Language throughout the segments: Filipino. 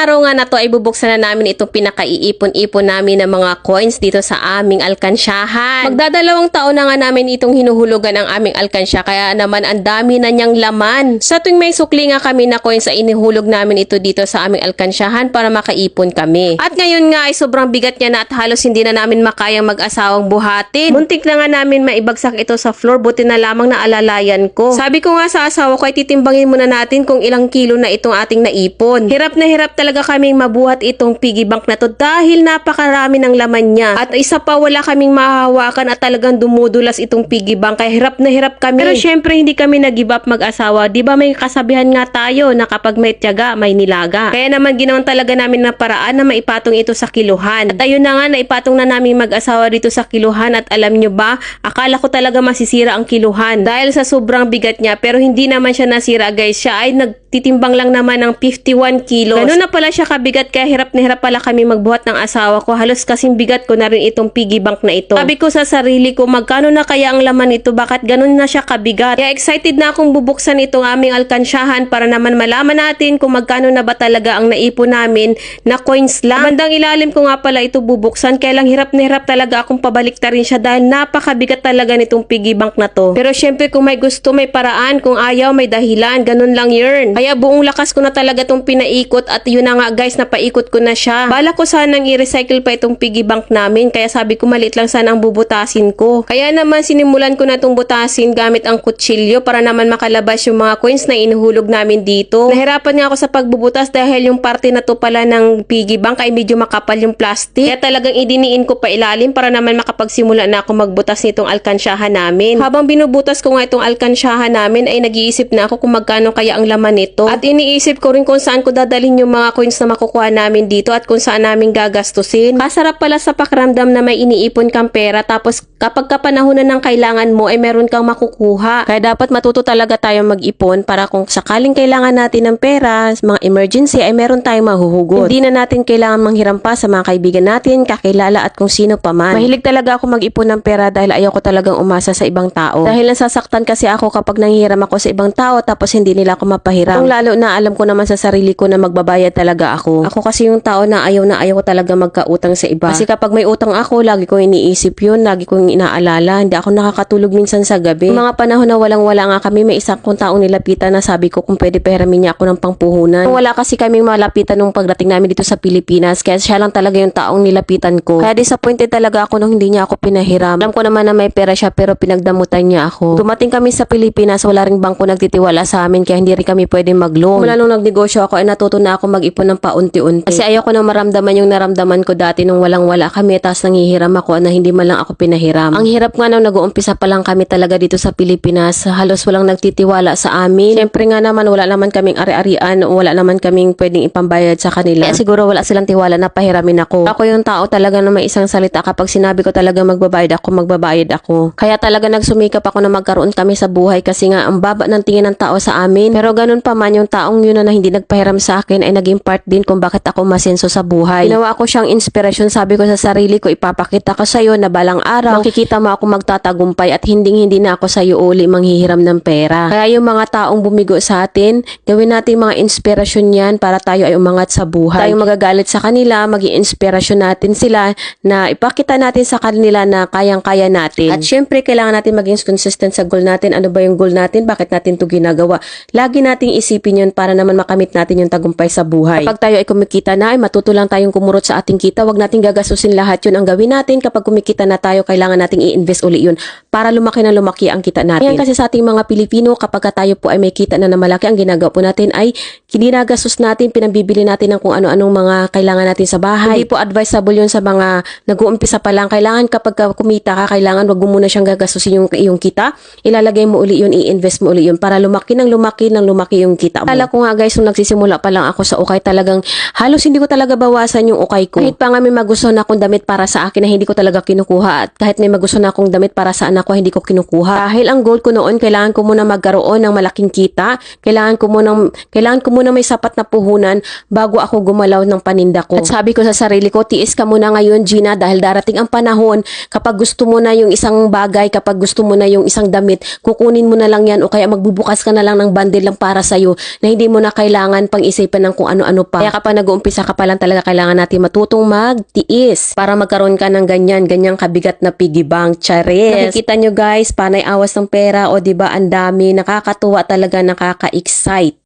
araw nga na to ay bubuksan na namin itong pinakaiipon-ipon namin ng mga coins dito sa aming alkansyahan. Magdadalawang taon na nga namin itong hinuhulugan ang aming alkansya kaya naman ang dami na niyang laman. Sa tuwing may sukli nga kami na coins ay inihulog namin ito dito sa aming alkansyahan para makaipon kami. At ngayon nga ay sobrang bigat niya na at halos hindi na namin makayang mag-asawang buhatin. Muntik na nga namin maibagsak ito sa floor buti na lamang na alalayan ko. Sabi ko nga sa asawa ko ay titimbangin muna natin kung ilang kilo na itong ating naipon. Hirap na hirap talaga kaming mabuhat itong piggy bank na to dahil napakarami ng laman niya. At isa pa wala kaming mahahawakan at talagang dumudulas itong piggy bank kaya hirap na hirap kami. Pero syempre hindi kami nag-give up mag-asawa. Di ba may kasabihan nga tayo na kapag may tiyaga may nilaga. Kaya naman ginawan talaga namin na paraan na maipatong ito sa kiluhan. At ayun na nga naipatong na namin mag-asawa dito sa kiluhan at alam nyo ba, akala ko talaga masisira ang kiluhan dahil sa sobrang bigat niya pero hindi naman siya nasira guys. Siya ay nagtitimbang lang naman ng 51 kilos. Ganun na pala siya kabigat kaya hirap na hirap pala kami magbuhat ng asawa ko. Halos kasing bigat ko na rin itong piggy bank na ito. Sabi ko sa sarili ko, magkano na kaya ang laman nito? Bakit ganun na siya kabigat? Kaya excited na akong bubuksan itong aming alkansyahan para naman malaman natin kung magkano na ba talaga ang naipon namin na coins lang. Bandang ilalim ko nga pala ito bubuksan kaya lang hirap na hirap talaga akong pabaliktarin siya dahil napakabigat talaga nitong piggy bank na to. Pero syempre kung may gusto may paraan, kung ayaw may dahilan, ganun lang yun. Kaya buong lakas ko na talaga itong pinaikot at yun na nga guys, napaikot ko na siya. Bala ko sanang i-recycle pa itong piggy bank namin kaya sabi ko maliit lang sana ang bubutasin ko. Kaya naman sinimulan ko na itong butasin gamit ang kutsilyo para naman makalabas yung mga coins na inuhulog namin dito. Nahirapan nga ako sa pagbubutas dahil yung parte na to pala ng piggy bank ay medyo makapal yung plastic. Kaya talagang idiniin ko pa ilalim para naman makapagsimula na ako magbutas nitong alkansyahan namin. Habang binubutas ko nga itong alkansyahan namin ay nag-iisip na ako kung magkano kaya ang laman nito. At iniisip ko rin kung saan ko dadalhin yung mga coins na makukuha namin dito at kung saan namin gagastusin. Kasarap pala sa pakiramdam na may iniipon kang pera tapos kapag kapanahonan ng kailangan mo ay meron kang makukuha. Kaya dapat matuto talaga tayong mag-ipon para kung sakaling kailangan natin ng pera, mga emergency ay meron tayong mahuhugot. Hindi na natin kailangan manghiram pa sa mga kaibigan natin, kakilala at kung sino pa man. Mahilig talaga ako mag-ipon ng pera dahil ayaw ko talagang umasa sa ibang tao. Dahil nasasaktan kasi ako kapag nanghihiram ako sa ibang tao tapos hindi nila ako mapahiram. Kung lalo na alam ko naman sa sarili ko na magbabayad talaga ako. Ako kasi yung tao na ayaw na ayaw talaga magkautang sa iba. Kasi kapag may utang ako, lagi ko iniisip yun, lagi kong inaalala. Hindi ako nakakatulog minsan sa gabi. Yung mga panahon na walang-wala nga kami, may isang kong taong nilapitan na sabi ko kung pwede pahiramin niya ako ng pangpuhunan. Wala kasi kaming malapitan nung pagdating namin dito sa Pilipinas, kaya siya lang talaga yung taong nilapitan ko. Kaya disappointed talaga ako nung hindi niya ako pinahiram. Alam ko naman na may pera siya pero pinagdamutan niya ako. Dumating kami sa Pilipinas, wala ring bangko nagtitiwala sa amin kaya hindi rin kami pwede mag-loan. Mula nung nagnegosyo ako ay natuto na ako mag-ipon ng paunti-unti. Kasi ayoko nang maramdaman yung naramdaman ko dati nung walang-wala kami tapos nanghihiram ako na hindi man lang ako pinahiram. Ang hirap nga nung nag-uumpisa pa lang kami talaga dito sa Pilipinas, halos walang nagtitiwala sa amin. Siyempre nga naman wala naman kaming ari-arian, wala naman kaming pwedeng ipambayad sa kanila. Kaya siguro wala silang tiwala na pahiramin ako. Ako yung tao talaga na may isang salita kapag sinabi ko talaga magbabayad ako, magbabayad ako. Kaya talaga nagsumikap ako na magkaroon kami sa buhay kasi nga ang baba ng tingin ng tao sa amin. Pero ganun pa man yung taong yun na hindi nagpahiram sa akin ay naging part din kung bakit ako masenso sa buhay. Ginawa ko siyang inspirasyon, sabi ko sa sarili ko, ipapakita ko sa'yo na balang araw, makikita mo ako magtatagumpay at hindi hindi na ako sa'yo uli manghihiram ng pera. Kaya yung mga taong bumigo sa atin, gawin natin mga inspirasyon yan para tayo ay umangat sa buhay. Tayong magagalit sa kanila, maging inspirasyon natin sila na ipakita natin sa kanila na kayang-kaya natin. At syempre, kailangan natin maging consistent sa goal natin. Ano ba yung goal natin? Bakit natin to ginagawa? Lagi nating isipin yun para naman makamit natin yung tagumpay sa buhay. Kapag tayo ay kumikita na, ay matuto lang tayong kumurot sa ating kita. Huwag nating gagasusin lahat yun ang gawin natin. Kapag kumikita na tayo, kailangan nating i-invest uli yun para lumaki na lumaki ang kita natin. Yan kasi sa ating mga Pilipino, kapag ka tayo po ay may kita na na malaki, ang ginagawa po natin ay kininagastos natin, pinabibili natin ng kung ano-anong mga kailangan natin sa bahay. Hindi po advisable yun sa mga nag-uumpisa pa lang. Kailangan kapag ka kumita ka, kailangan wag mo muna siyang gagastusin yung, yung kita. Ilalagay mo uli yun, i-invest mo uli yun para lumaki ng lumaki ng lumaki yung kita mo. Kala ko nga guys, nung nagsisimula pa lang ako sa ukay, talagang halos hindi ko talaga bawasan yung ukay ko. Kahit pa nga may magusto na akong damit para sa akin na hindi ko talaga kinukuha at kahit may magusto na akong damit para sa anak ko, hindi ko kinukuha. Dahil ang goal ko noon, kailangan ko muna magkaroon ng malaking kita. Kailangan ko muna, kailangan ko muna may sapat na puhunan bago ako gumalaw ng paninda ko. At sabi ko sa sarili ko, tiis ka muna ngayon Gina dahil darating ang panahon kapag gusto mo na yung isang bagay, kapag gusto mo na yung isang damit, kukunin mo na lang yan o kaya magbubukas ka na lang ng bundle lang para sa'yo na hindi mo na kailangan pang isipan ng kung ano-ano ano pa. Kaya kapag nag-uumpisa ka pa lang talaga kailangan natin matutong magtiis para magkaroon ka ng ganyan, ganyang kabigat na piggy bank. Charis. Nakikita nyo guys, panay awas ng pera o di ba ang dami, nakakatuwa talaga, nakaka-excite.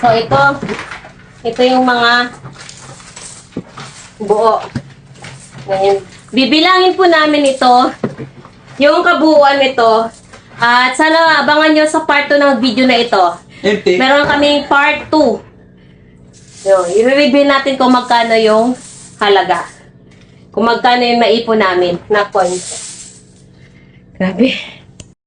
So ito, ito yung mga buo. Ganyan. Bibilangin po namin ito, yung kabuuan nito, at sana abangan nyo sa part 2 ng video na ito. Empty. Meron kaming part 2. Yun, i-review natin kung magkano yung halaga. Kung magkano yung maipon namin na coins. Grabe.